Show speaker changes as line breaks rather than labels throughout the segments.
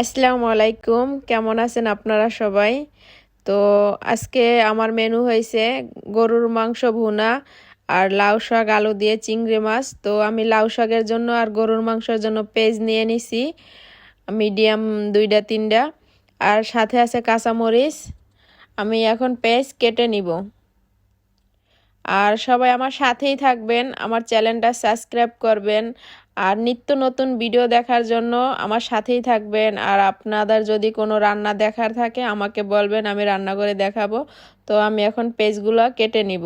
আসসালামু আলাইকুম কেমন আছেন আপনারা সবাই? তো আজকে আমার মেনু হয়েছে গরুর মাংস ভুনা আর লাউ শাক, আলু দিয়ে চিংড়ি মাছ। তো আমি লাউ শাকের জন্য আর গরুর মাংসের জন্য পেজ নিয়ে নিছি, মিডিয়াম দুইটা তিনটা আর সাথে আছে কাঁচামরিচ। আমি এখন পেজ কেটে নিব। আর সবাই আমার সাথেই থাকবেন, আমার চ্যানেলটা সাবস্ক্রাইব করবেন আর নিত্য নতুন ভিডিও দেখার জন্য আমার সাথেই থাকবেন। আর আপনাদের যদি কোনো রান্না দেখার থাকে, আমাকে বলবেন, আমি রান্না করে দেখাবো। তো আমি এখন পেজগুলো কেটে নিব।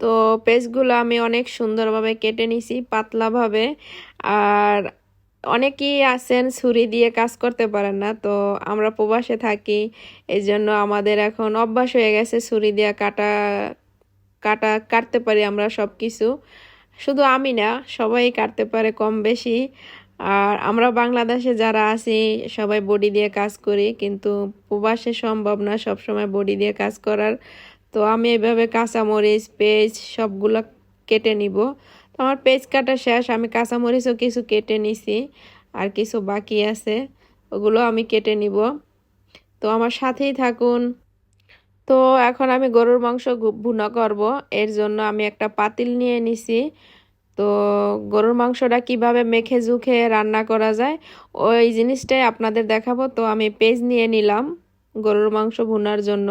তো পেজগুলো আমি অনেক সুন্দরভাবে কেটে নিছি, পাতলাভাবে। আর অনেকেই আছেন, ছুরি দিয়ে কাজ করতে পারেন না। তো আমরা প্রবাসে থাকি এই জন্য আমাদের এখন অভ্যাস হয়ে গেছে ছুরি দিয়ে কাটা কাটা, কাটতে পারি আমরা সব কিছু শুধু আমি না, সবাই কাটতে পারে কম বেশি। আর আমরা বাংলাদেশে যারা আছি, সবাই বডি দিয়ে কাজ করি, কিন্তু প্রবাসে সম্ভব না সবসময় বডি দিয়ে কাজ করার। তো আমি এভাবে কাঁচামরিচ, পেঁয়াজ সবগুলো কেটে নিব। তো আমার পেঁয়াজ কাটা শেষ, আমি কাঁচামরিচও কিছু কেটে নিছি, আর কিছু বাকি আছে, ওগুলো আমি কেটে নিব। তো আমার সাথেই থাকুন। তো এখন আমি গরুর মাংস ভুনা করব। এর জন্য আমি একটা পাতিল নিয়ে নিছি। তো গরুর মাংসটা কীভাবে মেখে জুখে রান্না করা যায়, ওই জিনিসটাই আপনাদের দেখাবো। তো আমি পেজ নিয়ে নিলাম গরুর মাংস ভুনার জন্য।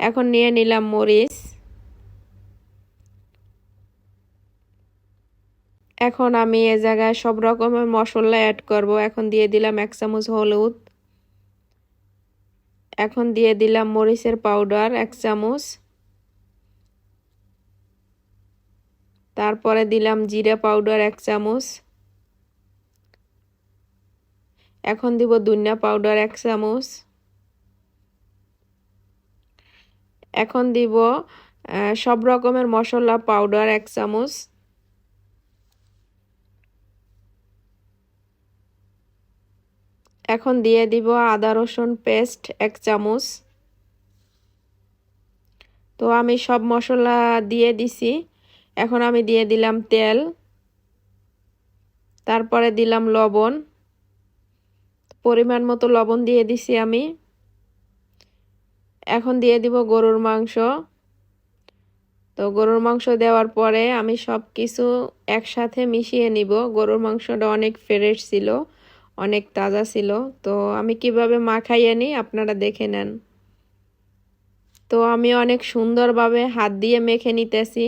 এখন নিয়ে নিলাম মরিচ। এখন আমি এ জায়গায় সব রকমের মশলা অ্যাড করব। এখন দিয়ে দিলাম এক চামচ হলুদ। এখন দিয়ে দিলাম মরিচের পাউডার, এক চামচ। তারপরে দিলাম জিরা পাউডার, এক চামচ। এখন দিব দুনিয়া পাউডার, এক চামচ। এখন দিব সব রকমের মশলা, পাউডার, এক চামচ। এখন দিয়ে দিব আদা রসুন পেস্ট এক চামচ। তো আমি সব মশলা দিয়ে দিছি। এখন আমি দিয়ে দিলাম তেল। তারপরে দিলাম লবণ। পরিমাণ মতো লবণ দিয়ে দিছি আমি। এখন দিয়ে দিব গরুর মাংস। তো গরুর মাংস দেওয়ার পরে আমি সব কিছু একসাথে মিশিয়ে নিব। গরুর মাংসটা অনেক ফ্রেশ ছিল। অনেক তাজা ছিল। তো আমি কীভাবে মাখাইয়ে নিই আপনারা দেখে নেন। তো আমি অনেক সুন্দরভাবে হাত দিয়ে মেখে নিতেছি।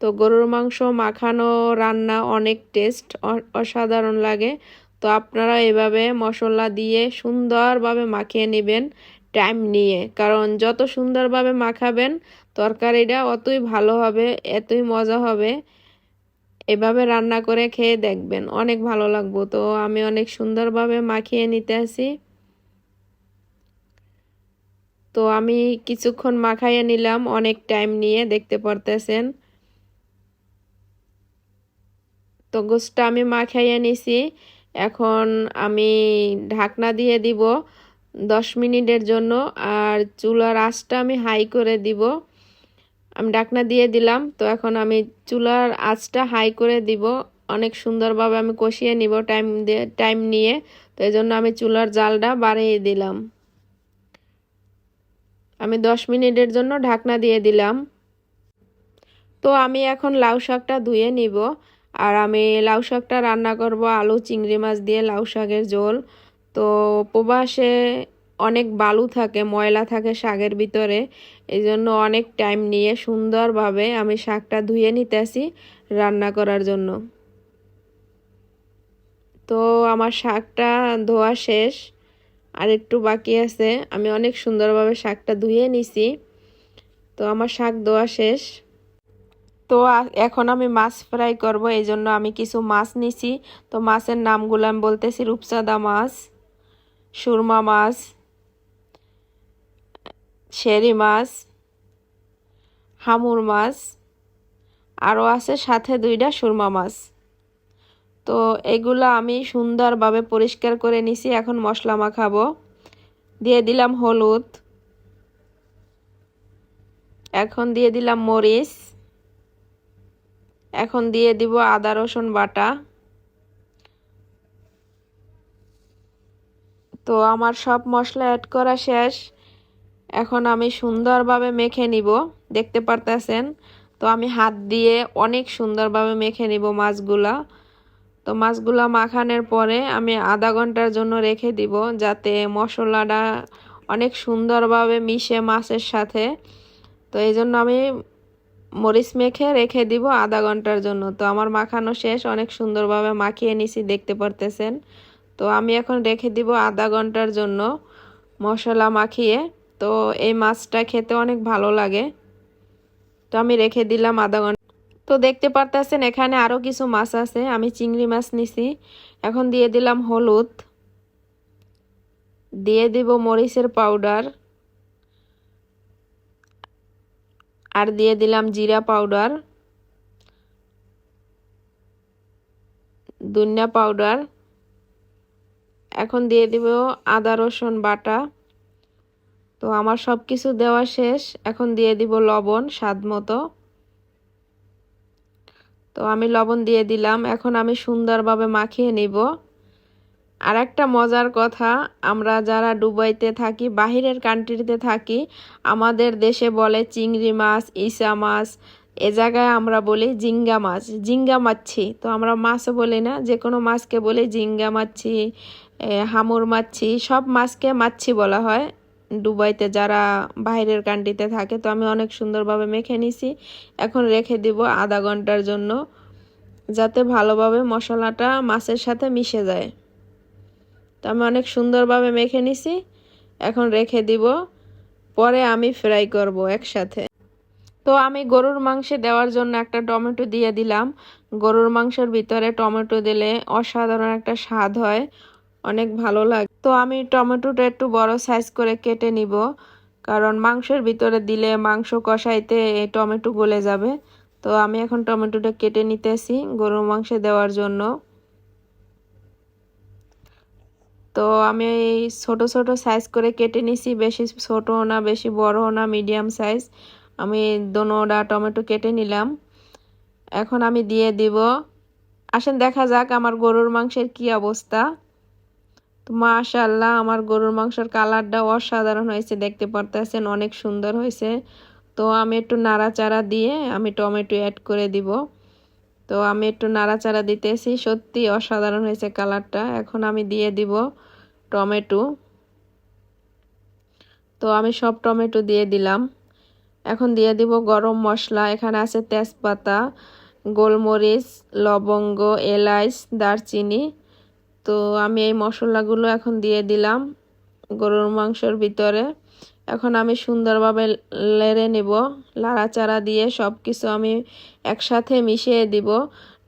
তো গরুর মাংস মাখানো রান্না অনেক টেস্ট অসাধারণ লাগে। তো আপনারা এভাবে মশলা দিয়ে সুন্দরভাবে মাখিয়ে নেবেন টাইম নিয়ে। কারণ যত সুন্দরভাবে মাখাবেন, তরকারিটা অতই ভালো হবে, এতই মজা হবে। এভাবে রান্না করে খেয়ে দেখবেন। অনেক ভালো লাগবো। তো আমি অনেক সুন্দরভাবে মাখিয়ে নিতে আসি। তো আমি কিছুক্ষণ মাখাইয়ে নিলাম। অনেক টাইম নিয়ে দেখতে পারতেছেন। তো গোসটা আমি মাখাইয়ে নিছি। এখন আমি ঢাকনা দিয়ে দিব দশ মিনিটের জন্য। আর চুলার আঁচটা আমি হাই করে দিব। আমি ডাকনা দিয়ে দিলাম, তো এখন আমি চুলার আঁচটা হাই করে দিব। অনেক সুন্দরভাবে আমি কষিয়ে নিব টাইম দিয়ে টাইম নিয়ে, তো এই জন্য আমি চুলার জালটা বাড়িয়ে দিলাম। আমি দশ মিনিটের জন্য ঢাকনা দিয়ে দিলাম। তো আমি এখন লাউ শাকটা ধুয়ে নিব, আর আমি লাউ শাকটা রান্না করব আলু, চিংড়ি মাছ দিয়ে লাউ শাকের ঝোল। তো প্রবাসে অনেক বালু থাকে, ময়লা থাকে শাকের ভিতরে। এই জন্য অনেক টাইম নিয়ে সুন্দরভাবে আমি শাকটা ধুয়ে নিতেছি রান্না করার জন্য। তো আমার শাকটা ধোয়া শেষ। আর একটু বাকি আছে, আমি অনেক সুন্দরভাবে শাকটা ধুয়ে নিছি। তো আমার শাক ধোয়া শেষ। তো এখন আমি মাছ ফ্রাই করব এই জন্য আমি কিছু মাছ নিছি। তো মাছের নামগুলো আমি বলতেছি রূপসাদা মাছ, সুরমা মাছ শেরি মাছ, হামুর মাছ আরও আছে সাথে দুইটা সুরমা মাছ। তো এগুলো আমি সুন্দরভাবে পরিষ্কার করে নিছি, এখন মশলা মাখাবো। দিয়ে দিলাম হলুদ। এখন দিয়ে দিলাম মরিচ। এখন দিয়ে দিব আদা, রসুন বাটা। তো আমার সব মশলা অ্যাড করা শেষ। এখন আমি সুন্দরভাবে মেখে নিব, দেখতে পারতেছেন? তো আমি হাত দিয়ে অনেক সুন্দরভাবে মেখে নিব মাছগুলা। তো মাছগুলা মাখানোর পরে আমি আধা ঘণ্টার জন্য রেখে দিব, যাতে মশলাটা অনেক সুন্দরভাবে মিশে মাছের সাথে। তো এই জন্য আমি মরিচ মেখে রেখে দিব আধা ঘণ্টার জন্য। তো আমার মাখানো শেষ, অনেক সুন্দরভাবে মাখিয়ে নিছি, দেখতে পারতেছেন? তো আমি এখন রেখে দিব আধা ঘণ্টার জন্য মশলা মাখিয়ে। তো এই মাছটা খেতে অনেক ভালো লাগে। তো আমি রেখে দিলাম আধা ঘণ্টা। তো দেখতে পারতেছেন, এখানে আরও কিছু মাছ আছে। আমি চিংড়ি মাছ নিছি। এখন দিয়ে দিলাম হলুদ। দিয়ে দিব মরিচের পাউডার। আর দিয়ে দিলাম জিরা পাউডার। দুনিয়া পাউডার। এখন দিয়ে দিব আদা রসুন বাটা। তো আমার সব কিছু দেওয়া শেষ। এখন দিয়ে দিব লবণ, স্বাদ মতো। তো আমি লবণ দিয়ে দিলাম। এখন আমি সুন্দরভাবে মাখিয়ে নিব। আর একটা মজার কথা, আমরা যারা দুবাইতে থাকি, বাহিরের কান্ট্রিতে থাকি, আমাদের দেশে বলে চিংড়ি মাছ, ইসা মাছ, এ জায়গায় আমরা বলি জিঙ্গা মাছ, জিঙ্গা মাছি। তো আমরা মাছও বলি না যে কোনো মাছকে বলি জিঙ্গা মাছি হামুর মাছি, সব মাছকে মাছি বলা হয়। দুবাইতে যারা বাইরের কান্ট্রিতে থাকে, তো আমি অনেক সুন্দরভাবে মেখে নিছি। এখন রেখে দিব আধা ঘণ্টার জন্য, যাতে ভালোভাবে মশলাটা মাছের সাথে মিশে যায়। তো আমি অনেক সুন্দরভাবে মেখে নিছি, এখন রেখে দিব, পরে আমি ফ্রাই করব একসাথে। তো আমি গরুর মাংসে দেওয়ার জন্য একটা টমেটো দিয়ে দিলাম। গরুর মাংসের ভিতরে টমেটো দিলে অসাধারণ একটা স্বাদ হয়। অনেক ভালো লাগে। তো আমি টমেটোটা একটু বড় সাইজ করে কেটে নিব। কারণ মাংসের ভিতরে দিলে মাংস কষাইতে টমেটো গলে যাবে। তো আমি এখন টমেটোটা কেটে নিতেছি গরুর মাংসে দেওয়ার জন্য। তো আমি এই ছোট ছোট সাইজ করে কেটে নিছি। বেশি ছোট না, বেশি বড় না মিডিয়াম সাইজ আমি দোনোটা টমেটো কেটে নিলাম। এখন আমি দিয়ে দিব। আসেন দেখা যাক আমার গরুর মাংসের কি অবস্থা। তো মাশাল্লাহ আমার গরুর মাংসের কালারটা অসাধারণ হয়েছে, দেখতে পারতেছেন অনেক সুন্দর হয়েছে। তো আমি একটু নাড়াচাড়া দিয়ে আমি টমেটো অ্যাড করে দিব। তো আমি একটু নাড়াচাড়া দিতেছি, সত্যি অসাধারণ হয়েছে কালারটা। এখন আমি দিয়ে দিব টমেটো। তো আমি সব টমেটো দিয়ে দিলাম। এখন দিয়ে দিব গরম মশলা, এখানে আছে তেজপাতা, গোলমরিচ, লবঙ্গ, এলাইচ, দারচিনি। তো আমি এই মশলাগুলো এখন দিয়ে দিলাম গরুর মাংসর ভিতরে। এখন আমি সুন্দরভাবে লেড়ে নিব। লাড়াচাড়া দিয়ে সব কিছু আমি একসাথে মিশিয়ে দিব।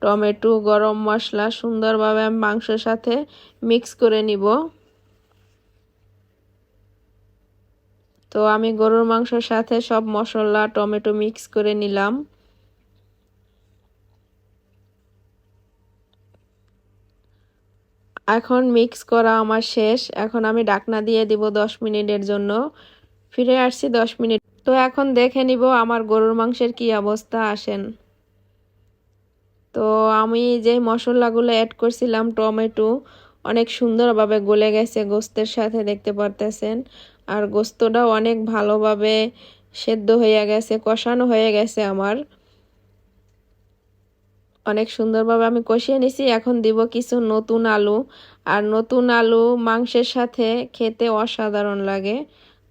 টমেটো, গরম মশলা সুন্দরভাবে আমি মাংসের সাথে মিক্স করে নিব। তো আমি গরুর মাংসের সাথে সব মশলা, টমেটো মিক্স করে নিলাম। এখন মিক্স করা আমার শেষ। এখন আমি ডাকনা দিয়ে দিব দশ মিনিটের জন্য। ফিরে আসছি দশ মিনিট। তো এখন দেখে নিব আমার গরুর মাংসের কি অবস্থা, আসেন। তো আমি যে মশলাগুলো অ্যাড করছিলাম, টমেটো, অনেক সুন্দরভাবে গলে গেছে গোস্তের সাথে, দেখতে পারতেছেন। আর গোস্তটাও অনেক ভালোভাবে সেদ্ধ হয়ে গেছে, কষানো হয়ে গেছে আমার। অনেক সুন্দরভাবে আমি কষিয়ে নিছি। এখন দিব কিছু নতুন আলু। আর নতুন আলু মাংসের সাথে খেতে অসাধারণ লাগে।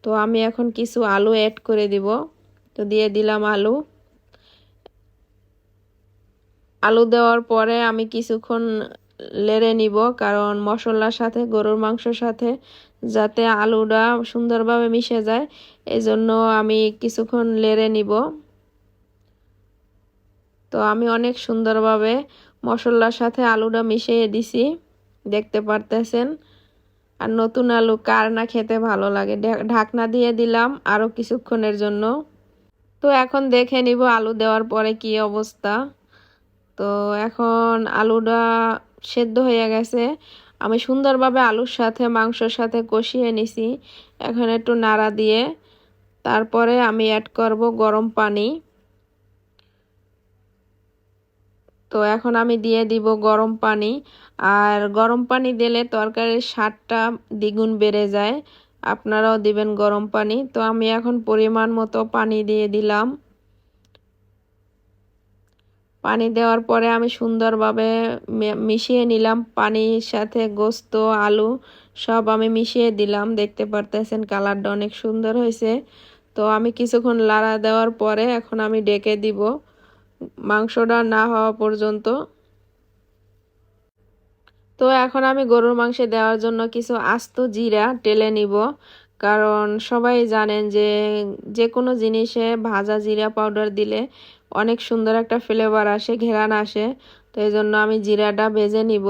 তো আমি এখন কিছু আলু অ্যাড করে দিব। তো দিয়ে দিলাম আলু। আলু দেওয়ার পরে আমি কিছুক্ষণ লেড়ে নিব, কারণ মশলার সাথে, গরুর মাংসর সাথে যাতে আলুটা সুন্দরভাবে মিশে যায় এই জন্য আমি কিছুক্ষণ লেড়ে নিব। তো আমি অনেক সুন্দরভাবে মশলার সাথে আলুটা মিশিয়ে দিছি, দেখতে পারতেছেন। আর নতুন আলু কার না খেতে ভালো লাগে ঢাকনা দিয়ে দিলাম আরও কিছুক্ষণের জন্য। তো এখন দেখে নিব আলু দেওয়ার পরে কি অবস্থা। তো এখন আলুটা সেদ্ধ হয়ে গেছে। আমি সুন্দরভাবে আলুর সাথে, মাংসর সাথে কষিয়ে নিছি। এখন একটু নাড়া দিয়ে, তারপরে আমি অ্যাড করব গরম পানি। তো এখন আমি দিয়ে দিব গরম পানি। আর গরম পানি দিলে তরকারির স্বাদটা দ্বিগুণ বেড়ে যায়। আপনারাও দিবেন গরম পানি। তো আমি এখন পরিমাণ মতো পানি দিয়ে দিলাম। পানি দেওয়ার পরে আমি সুন্দরভাবে মিশিয়ে নিলাম। পানির সাথে গোস্ত, আলু সব আমি মিশিয়ে দিলাম। দেখতে পারতেছেন কালারটা অনেক সুন্দর হয়েছে। তো আমি কিছুক্ষণ লাড়া দেওয়ার পরে এখন আমি ডেকে দিব। মাংসটা না হওয়া পর্যন্ত। তো এখন আমি গরুর মাংসে দেওয়ার জন্য কিছু আস্ত জিরা টেলে নিব। কারণ সবাই জানেন যে যে কোনো জিনিসে ভাজা জিরা পাউডার দিলে অনেক সুন্দর একটা ফ্লেভার আসে, ঘেরান আসে। তো এই জন্য আমি জিরাটা ভেজে নিব।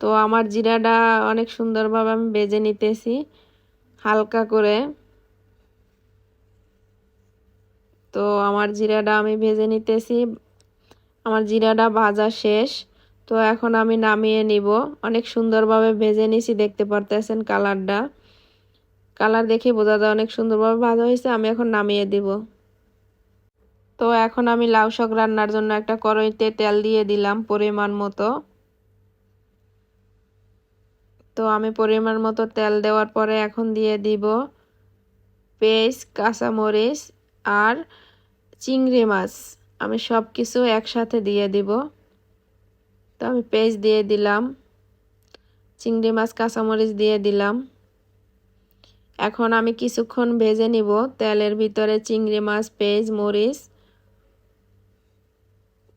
তো আমার জিরাটা অনেক সুন্দরভাবে আমি বেজে নিতেছি হালকা করে। তো আমার জিরাটা আমি ভেজে নিতেছি। আমার জিরাটা ভাজা শেষ। তো এখন আমি নামিয়ে নিব। অনেক সুন্দরভাবে ভেজে নিছি, দেখতে পারতেছেন কালারটা। কালার দেখে বোঝা যায় অনেক সুন্দরভাবে ভাজা হয়েছে, আমি এখন নামিয়ে দিব। তো এখন আমি লাউ শাক রান্নার জন্য একটা কড়াইতে তেল দিয়ে দিলাম পরিমাণ মতো। তো আমি পরিমাণ মতো তেল দেওয়ার পরে এখন দিয়ে দিব পেস্ট, কাঁচামরিচ আর চিংড়ি মাছ আমি সব কিছু একসাথে দিয়ে দিব। তো আমি পেস্ট দিয়ে দিলাম, চিংড়ি মাছ, কাঁচামরিচ দিয়ে দিলাম। এখন আমি কিছুক্ষণ ভেজে নিব তেলের ভিতরে চিংড়ি মাছ পেঁয়াজ মরিচ।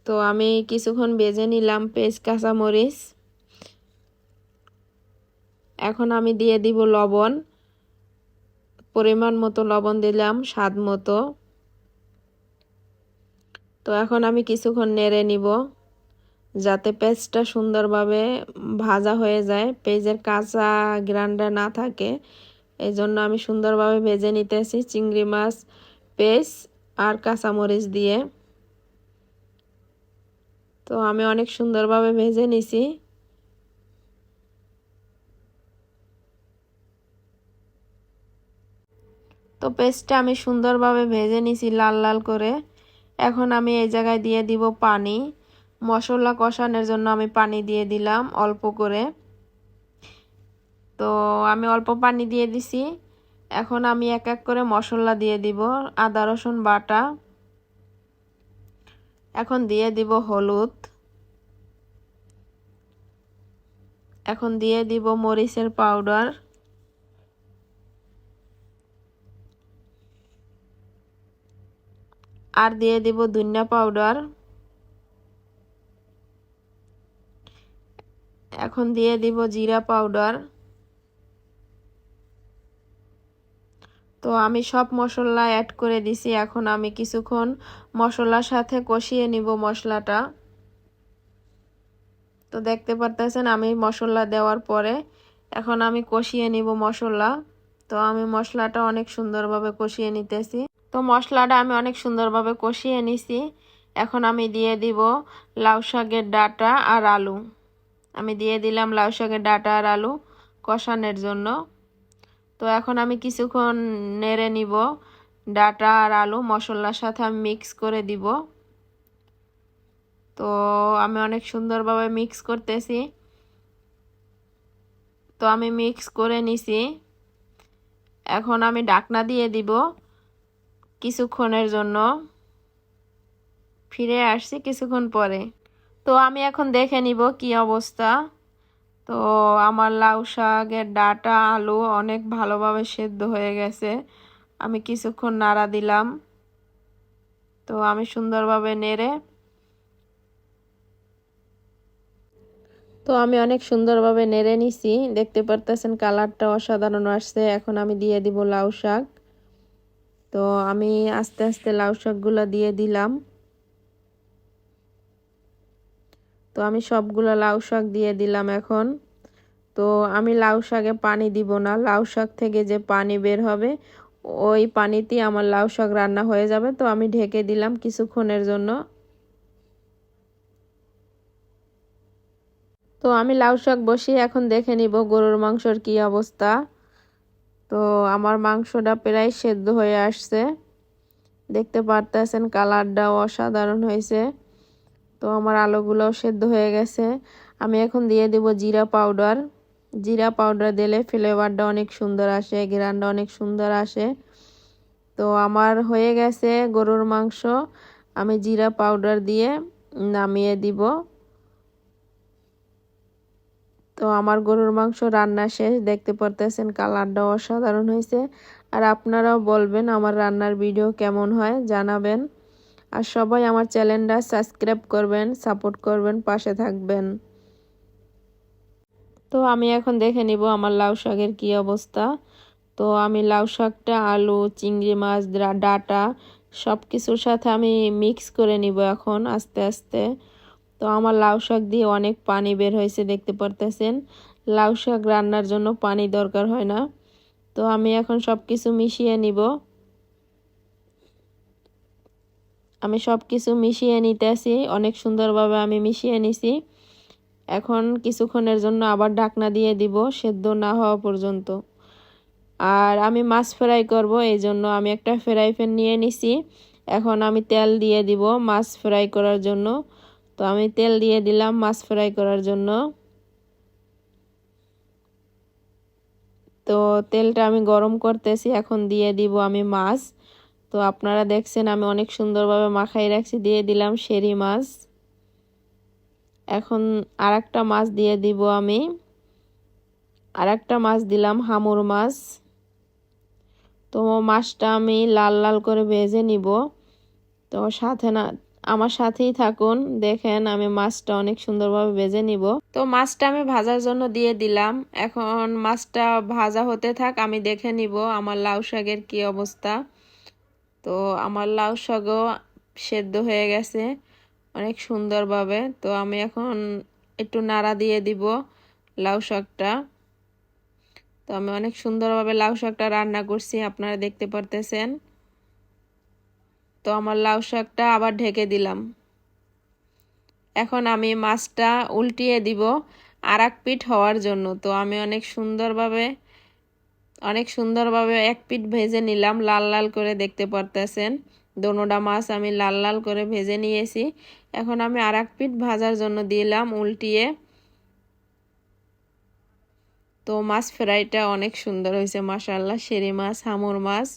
তো আমি কিছুক্ষণ ভেজে নিলাম পেঁয়াজ কাঁচামরিচ। এখন আমি দিয়ে দিব লবণ। পরিমাণ মতো লবণ দিলাম, স্বাদ মতো। তো এখন আমি কিছুক্ষণ নেড়ে নিব, যাতে পেঁয়াজটা সুন্দরভাবে ভাজা হয়ে যায়। পেঁয়াজের কাঁচা গ্রান্ডা না থাকে এই জন্য আমি সুন্দরভাবে ভেজে নিতেছি চিংড়ি মাছ পেস্ট আর কাঁচামরিচ দিয়ে। তো আমি অনেক সুন্দরভাবে ভেজে নিছি। তো পেস্টটা আমি সুন্দরভাবে ভেজে নিছি লাল লাল করে। এখন আমি এই জায়গায় দিয়ে দিব পানি। মশলা কষানোর জন্য আমি পানি দিয়ে দিলাম অল্প করে। তো আমি অল্প পানি দিয়ে দিছি। এখন আমি এক এক করে মশলা দিয়ে দিব, আদা, রসুন, বাটা। এখন দিয়ে দিব হলুদ। এখন দিয়ে দিব মরিচের পাউডার। আর দিয়ে দিব ধনিয়া পাউডার এখন দিয়ে দিব জিরা পাউডার তো আমি সব মশলা অ্যাড করে দিছি, এখন আমি কিছুক্ষণ মশলার সাথে কষিয়ে নিব মশলাটা। তো দেখতে পারতেছেন আমি মশলা দেওয়ার পরে এখন আমি কষিয়ে নিব মশলা। তো আমি মশলাটা অনেক সুন্দরভাবে কষিয়ে নিতেছি। তো মশলাটা আমি অনেক সুন্দরভাবে কষিয়ে নিছি। এখন আমি দিয়ে দিব লাউ শাকের ডাটা আর আলু। আমি দিয়ে দিলাম লাউ শাকের ডাটা আর আলু কষানোর জন্য। তো এখন আমি কিছুক্ষণ নেড়ে নিব ডাটা আর আলু মশলার সাথে আমি মিক্স করে দিব। তো আমি অনেক সুন্দরভাবে মিক্স করতেছি। তো আমি মিক্স করে নিছি। এখন আমি ডাকনা দিয়ে দিব। কিছুক্ষণের জন্য ফিরে আসছি কিছুক্ষণ পরে। তো আমি এখন দেখে নিব কি অবস্থা। তো আমার লাউ শাকের ডাটা, আলু অনেক ভালোভাবে সেদ্ধ হয়ে গেছে। আমি কিছুক্ষণ নাড়া দিলাম। তো আমি সুন্দরভাবে নেড়ে তো আমি অনেক সুন্দরভাবে নেড়ে নিছি। দেখতে পারতেছেন কালারটা অসাধারণ আসছে। এখন আমি দিয়ে দিব লাউ শাক। তো আমি আস্তে আস্তে লাউ শাকগুলো দিয়ে দিলাম। তো আমি সবগুলো লাউ শাক দিয়ে দিলাম এখন। তো আমি লাউ শাকে পানি দিব না, লাউ শাক থেকে যে পানি বের হবে, ওই পানিতেই আমার লাউ শাক রান্না হয়ে যাবে। তো আমি ঢেকে দিলাম কিছুক্ষণের জন্য। তো আমি লাউ শাক বসিয়ে এখন দেখে নিব গরুর মাংসর কি অবস্থা। তো আমার মাংসটা প্রায় সেদ্ধ হয়ে আসছে। দেখতে পারতেছেন কালারটাও অসাধারণ হয়েছে। তো আমার আলুগুলোও সেদ্ধ হয়ে গেছে। আমি এখন দিয়ে দেব জিরা পাউডার। জিরা পাউডার দিলে ফ্লেভারটা অনেক সুন্দর আসে গ্রানটা অনেক সুন্দর আসে। তো আমার হয়ে গেছে গরুর মাংস। আমি জিরা পাউডার দিয়ে নামিয়ে দিব। তো আমার গরুর মাংস রান্না শেষ, দেখতে পারতেছেন কালারটা অসাধারণ হয়েছে। আর আপনারাও বলবেন আমার রান্নার ভিডিও কেমন হয়, জানাবেন। আর সবাই আমার চ্যানেলটা সাবস্ক্রাইব করবেন, সাপোর্ট করবেন, পাশে থাকবেন। তো আমি এখন দেখে নিব আমার লাউ শাকের কী অবস্থা। তো আমি লাউ শাকটা, আলু, চিংড়ি মাছ ডাটা সব কিছুর সাথে আমি মিক্স করে নিব এখন আস্তে আস্তে। তো আমার লাউ শাক দিয়ে অনেক পানি বের হয়েছে, দেখতে পারতেছেন। লাউ শাক রান্নার জন্য পানি দরকার হয় না। তো আমি এখন সব কিছু মিশিয়ে নিব। আমি সব কিছু মিশিয়ে নিতেছি, অনেক সুন্দরভাবে আমি মিশিয়ে নিছি। এখন কিছুক্ষণের জন্য আবার ঢাকনা দিয়ে দিব, সেদ্ধ না হওয়া পর্যন্ত। আর আমি মাছ ফ্রাই করব, এই জন্য আমি একটা ফ্রাই প্যান নিয়ে নিছি। এখন আমি তেল দিয়ে দিব মাছ ফ্রাই করার জন্য। তো আমি তেল দিয়ে দিলাম মাছ ফ্রাই করার জন্য। তো তেলটা আমি গরম করতেছি, এখন দিয়ে দিব আমি মাছ। তো আপনারা দেখছেন আমি অনেক সুন্দরভাবে মাখাই রাখছি, দিয়ে দিলাম শেরি মাছ। এখন আর একটা মাছ দিয়ে দিব আমি। আর একটা মাছ দিলাম হামুর মাছ। তো মাছটা আমি লাল লাল করে ভেজে নিব। তো সাথে না আমার সাথেই থাকুন। দেখেন, আমি মাছটা অনেক সুন্দরভাবে ভেজে নিব। তো মাছটা আমি ভাজার জন্য দিয়ে দিলাম। এখন মাছটা ভাজা হতে থাক, আমি দেখে নিব আমার লাউ শাকের কি অবস্থা। তো আমার লাউ শাকও সেদ্ধ হয়ে গেছে অনেক সুন্দরভাবে। তো আমি এখন একটু নাড়া দিয়ে দিব লাউ শাকটা। তো আমি অনেক সুন্দরভাবে লাউ শাকটা রান্না করছি, আপনারা দেখতে পারতেছেন। তো আমার লাউ শাকটা আবার ঢেকে দিলাম। এখন আমি মাছটা উল্টিয়ে দিব আর এক পিঠ হওয়ার জন্য। তো আমি অনেক সুন্দরভাবে অনেক সুন্দরভাবে এক পিঠ ভেজে নিলাম, লাল লাল করে দেখতে পারতেছেন। দোনোটা মাছ আমি লাল লাল করে ভেজে নিয়েছি। এখন আমি আর এক পিঠ ভাজার জন্য দিলাম উল্টিয়ে। তো মাছ ফ্রাইটা অনেক সুন্দর হয়েছে মাসাল্লাহ শেরি মাছ, হামুর মাছ।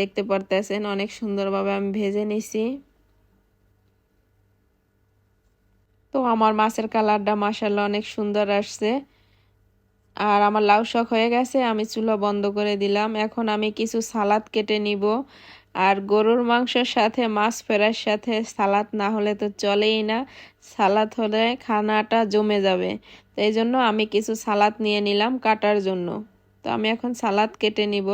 দেখতে পারতেছেন, অনেক সুন্দরভাবে আমি ভেজে নিছি। তো আমার মাছের কালারটা মাসাল্লাহ অনেক সুন্দর আসছে। আর আমার লাউ শখ হয়ে গেছে, আমি চুলো বন্ধ করে দিলাম। এখন আমি কিছু সালাদ কেটে নিব। আর গরুর মাংসের সাথে, মাছ ফেরার সাথে সালাদ না হলে তো চলেই না। সালাদ হলে খানাটা জমে যাবে। তো এই জন্য আমি কিছু সালাদ নিয়ে নিলাম কাটার জন্য। তো আমি এখন সালাদ কেটে নিব।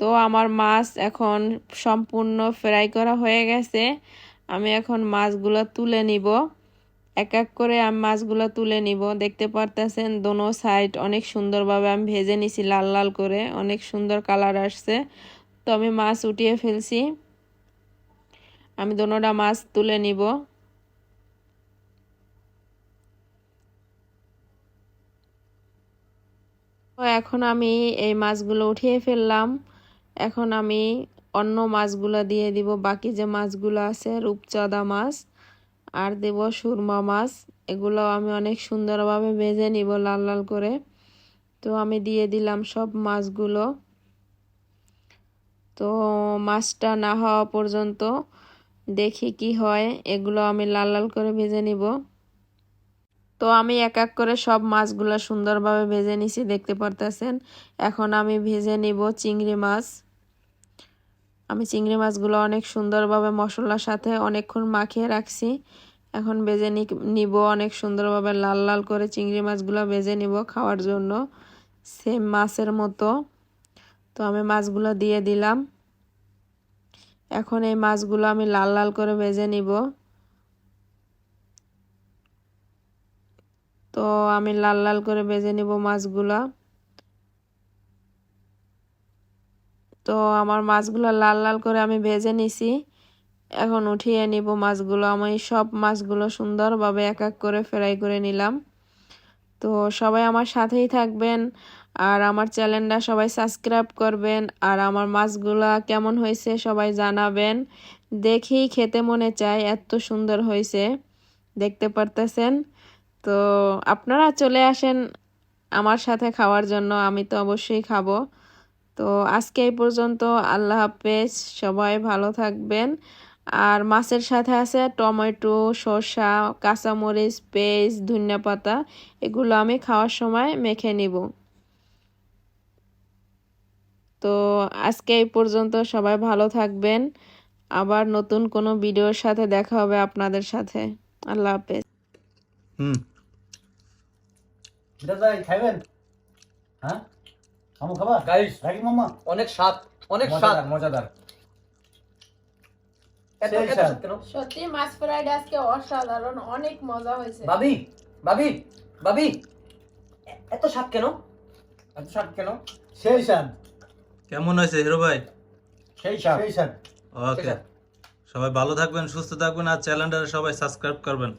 তো আমার মাছ এখন সম্পূর্ণ ফ্রাই করা হয়ে গেছে। আমি এখন মাছগুলো তুলে নিব। এক এক করে আমি মাছগুলো তুলে নিব। দেখতে পারতেছেন, দোনো সাইড অনেক সুন্দরভাবে আমি ভেজে নিছি লাল লাল করে। অনেক সুন্দর কালার আসছে। তো আমি মাছ উঠিয়ে ফেলছি। আমি দোনোটা মাছ তুলে নিব। এখন আমি এই মাছগুলো উঠিয়ে ফেললাম। এখন আমি অন্য মাছগুলো দিয়ে দিব। বাকি যে মাছগুলো আছে, রূপচাঁদা মাছ আর দেব সুরমা মাছ, এগুলো আমি অনেক সুন্দরভাবে ভেজে নিব লাল লাল করে। তো আমি দিয়ে দিলাম সব মাছগুলো। তো মাছটা না হওয়া পর্যন্ত দেখি কি হয়, এগুলো আমি লাল লাল করে ভেজে নিব। তো আমি এক এক করে সব মাছগুলো সুন্দরভাবে ভেজে নিছি, দেখতে পারতেছেন? এখন আমি ভেজে নিব চিংড়ি মাছ। আমি চিংড়ি মাছগুলো অনেক সুন্দরভাবে মশলার সাথে অনেকক্ষণ মাখিয়ে রাখছি। এখন বেজে নিব অনেক সুন্দরভাবে লাল লাল করে চিংড়ি মাছগুলো বেজে নিব খাওয়ার জন্য। সেম মাছের মতো। তো আমি মাছগুলো দিয়ে দিলাম। এখন এই মাছগুলো আমি লাল লাল করে ভেজে নিব। তো আমি লাল লাল করে ভেজে নিব মাছগুলা। তো আমার মাছগুলো লাল লাল করে আমি ভেজে নিছি। এখন উঠিয়ে নিব মাছগুলো। আমি সব মাছগুলো সুন্দরভাবে এক এক করে ফ্রাই করে নিলাম। তো সবাই আমার সাথেই থাকবেন আর আমার চ্যানেলটা সবাই সাবস্ক্রাইব করবেন আর আমার মাছগুলা কেমন হয়েছে সবাই জানাবেন। দেখেই খেতে মনে চায়, এত সুন্দর হয়েছে। দেখতে পারতেছেন? তো আপনারা চলে আসেন আমার সাথে খাওয়ার জন্য, আমি তো অবশ্যই খাব। তো আজকে এই পর্যন্ত আল্লাহ হাফেজ সবাই ভালো থাকবেন। আর মাছের সাথে আছে টমেটো শসা কাঁচামরিচ পেঁয়াজ ধনিয়া পাতা এগুলো আমি খাওয়ার সময় মেখে নিব। তো আজকে এই পর্যন্ত সবাই ভালো থাকবেন। আবার নতুন কোনো ভিডিওর সাথে দেখা হবে আপনাদের সাথে। আল্লাহ হাফেজ।
হুম।
খাইবেন? হ্যাঁ? মামু খাবা
গাইস
রাখি মামা
অনেক স্বাদ অনেক স্বাদ।
মজাদার
সত্যি মাছ ফ্রাইড আজকে অসাধারণ অনেক মজা হয়েছে।
ভাবি ভাবি ভাবি এত স্বাদ কেন? এত স্বাদ কেন?
সেই স্বাদ।
কেমন হয়েছে হিরো ভাই?
সেই স্বাদ।
সেই স্বাদ।
ওকে সবাই ভালো থাকবেন সুস্থ থাকবেন আর চ্যানেলটা সবাই সাবস্ক্রাইব করবেন।